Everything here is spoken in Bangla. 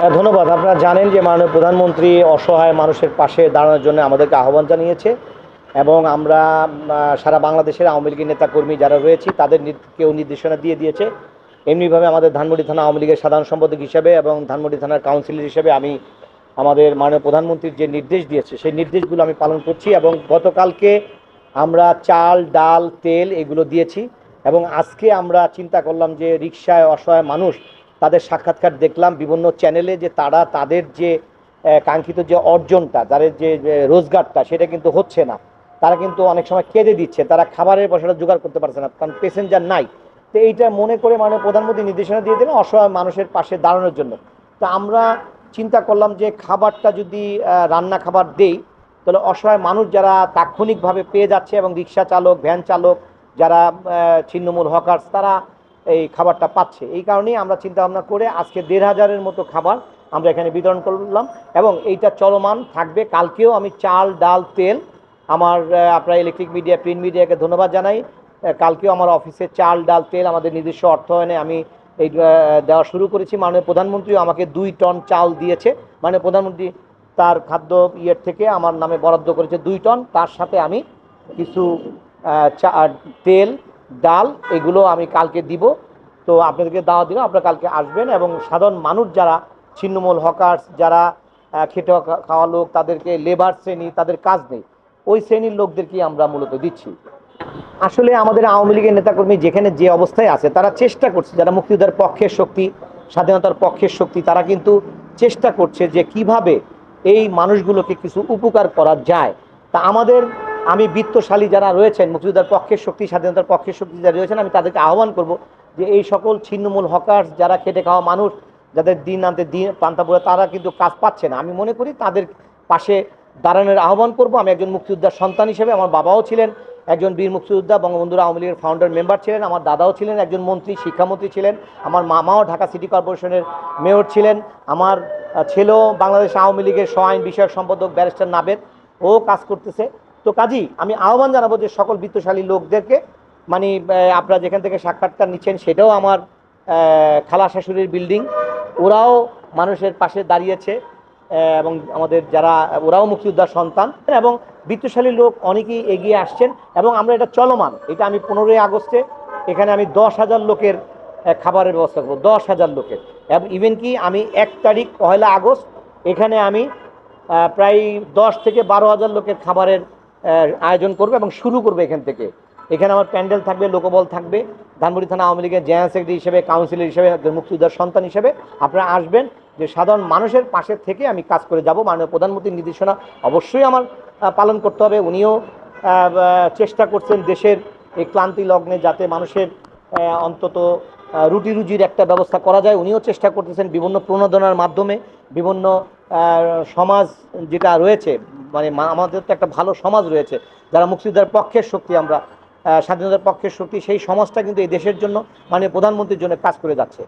হ্যাঁ, ধন্যবাদ। আপনারা জানেন যে মাননীয় প্রধানমন্ত্রী অসহায় মানুষের পাশে দাঁড়ানোর জন্য আমাদেরকে আহ্বান জানিয়েছে এবং আমরা সারা বাংলাদেশের আওয়ামী লীগের নেতাকর্মী যারা রয়েছি তাদের কেউ নির্দেশনা দিয়ে দিয়েছে। এমনিভাবে আমাদের ধানমন্ডি থানা আওয়ামী লীগের সাধারণ সম্পাদক হিসেবে এবং ধানমন্ডি থানার কাউন্সিলর হিসেবে আমি আমাদের মাননীয় প্রধানমন্ত্রীর যে নির্দেশ দিয়েছে, সেই নির্দেশগুলো আমি পালন করছি এবং গতকালকে আমরা চাল, ডাল, তেল এগুলো দিয়েছি এবং আজকে আমরা চিন্তা করলাম যে রিক্সায় অসহায় মানুষ তাদের সাক্ষাৎকার দেখলাম, বিভিন্ন চ্যানেলে যে তারা তাদের যে কাঙ্ক্ষিত যে অর্জনটা, তাদের যে রোজগারটা সেটা কিন্তু হচ্ছে না। তারা কিন্তু অনেক সময় কেঁদে দিচ্ছে, তারা খাবারের পয়সাটা জোগাড় করতে পারছে না কারণ প্যাসেঞ্জার নাই। তো এইটা মনে করে মানে প্রধানমন্ত্রী নির্দেশনা দিয়ে দিলেন অসহায় মানুষের পাশে দাঁড়ানোর জন্য। তো আমরা চিন্তা করলাম যে খাবারটা যদি রান্না খাবার দেই, তাহলে অসহায় মানুষ যারা তাৎক্ষণিকভাবে পেয়ে যাচ্ছে এবং রিক্সা চালক, ভ্যান চালক, যারা ছিন্নমূল হকার্স, তারা এই খাবারটা পাচ্ছে। এই কারণেই আমরা চিন্তা ভাবনা করে আজকে দেড় হাজারের মতো খাবার আমরা এখানে বিতরণ করলাম এবং এইটা চলমান থাকবে। কালকেও আমি চাল, ডাল, তেল আমার আপনার ইলেকট্রিক মিডিয়া, প্রিন্ট মিডিয়াকে ধন্যবাদ জানাই। কালকেও আমার অফিসে চাল, ডাল, তেল আমাদের নিজস্ব অর্থায়নে আমি এই দেওয়া শুরু করেছি। মাননীয় প্রধানমন্ত্রীও আমাকে দুই টন চাল দিয়েছে। মাননীয় প্রধানমন্ত্রী তার খাদ্য ইয়ের থেকে আমার নামে বরাদ্দ করেছে দুই টন। তার সাথে আমি কিছু তেল, ডাল এগুলো আমি কালকে দিব। তো আপনাদেরকে দাওয়া দিলাম। আপনারা কালকে আসবেন এবং সাধারণ মানুষ যারা ছিন্নমূল হকার্স, যারা খেটে খাওয়া লোক, তাদেরকে লেবার শ্রেণি, তাদের কাজ নেই। ওই শ্রেণির লোকদেরকেই আমরা মূলত দিচ্ছি। আসলে আমাদের আওয়ামী লীগের নেতাকর্মী যেখানে যে অবস্থায় আছে, তারা চেষ্টা করছে, যারা মুক্তিযোদ্ধার পক্ষের শক্তি, স্বাধীনতার পক্ষের শক্তি, তারা কিন্তু চেষ্টা করছে যে কীভাবে এই মানুষগুলোকে কিছু উপকার করা যায়। তা আমাদের, আমি বিত্তশালী যারা রয়েছেন, মুক্তিযোদ্ধার পক্ষের শক্তি, স্বাধীনতার পক্ষের শক্তি যারা রয়েছেন, আমি তাদেরকে আহ্বান করব যে এই সকল ছিন্নমূল হকার্স, যারা খেটে খাওয়া মানুষ, যাদের দিন আনতে দিন পান্তাপুরে তারা কিন্তু কাজ পাচ্ছে না। আমি মনে করি তাদের পাশে দাঁড়ানোর আহ্বান করব। আমি একজন মুক্তিযোদ্ধার সন্তান হিসেবে, আমার বাবাও ছিলেন একজন বীর মুক্তিযোদ্ধা, বঙ্গবন্ধুর আওয়ামী লীগের ফাউন্ডার মেম্বার ছিলেন, আমার দাদাও ছিলেন, একজন মন্ত্রী, শিক্ষামন্ত্রী ছিলেন, আমার মামাও ঢাকা সিটি কর্পোরেশনের মেয়র ছিলেন, আমার ছেলেও বাংলাদেশ আওয়ামী লীগের সহ আইন বিষয়ক সম্পাদক ব্যারিস্টার নাবেদ, ও কাজ করতেছে। তো কাজী, আমি আহ্বান জানাব যে সকল বিত্তশালী লোকদেরকে মানে আপনারা যেখান থেকে সাক্ষাৎকার নিচ্ছেন, সেটাও আমার খালা শাশুড়ির বিল্ডিং ওরাও মানুষের পাশে দাঁড়িয়েছে এবং আমাদের যারা, ওরাও মুক্তিযোদ্ধার সন্তান, এবং বিত্তশালী লোক অনেকেই এগিয়ে আসছেন এবং আমরা এটা চলমান। এটা আমি পনেরোই আগস্টে, এখানে আমি দশ হাজার লোকের খাবারের ব্যবস্থা করব, দশ হাজার লোকের। এবং ইভেন কি আমি এক তারিখ পয়লা আগস্ট, এখানে আমি প্রায় দশ থেকে বারো হাজার লোকের খাবারের আয়োজন করবে এবং শুরু করবে এখান থেকে। এখানে আমার প্যান্ডেল থাকবে, লোকবল থাকবে। ধানমন্ডি থানা আওয়ামী লীগের জেনারেল সেক্রেটারি হিসেবে, কাউন্সিলর হিসেবে, মুক্তিযোদ্ধার সন্তান হিসেবে আপনারা আসবেন। যে সাধারণ মানুষের পাশে থেকে আমি কাজ করে যাব। মাননীয় প্রধানমন্ত্রীর নির্দেশনা অবশ্যই আমার পালন করতে হবে। উনিও চেষ্টা করছেন দেশের এই ক্লান্তি লগ্নে যাতে মানুষের অন্তত রুটি রুজির একটা ব্যবস্থা করা যায়। উনিও চেষ্টা করতেছেন বিভিন্ন প্রণোদনার মাধ্যমে বিভিন্ন সমাজ যেটা রয়েছে মানে আমাদের তো একটা ভালো সমাজ রয়েছে। যারা মুক্তিযোদ্ধার পক্ষের শক্তি আমরা স্বাধীনতার পক্ষের শক্তি, সেই সমাজটা কিন্তু এই দেশের জন্য মানে প্রধানমন্ত্রীর জন্য কাজ করে যাচ্ছে।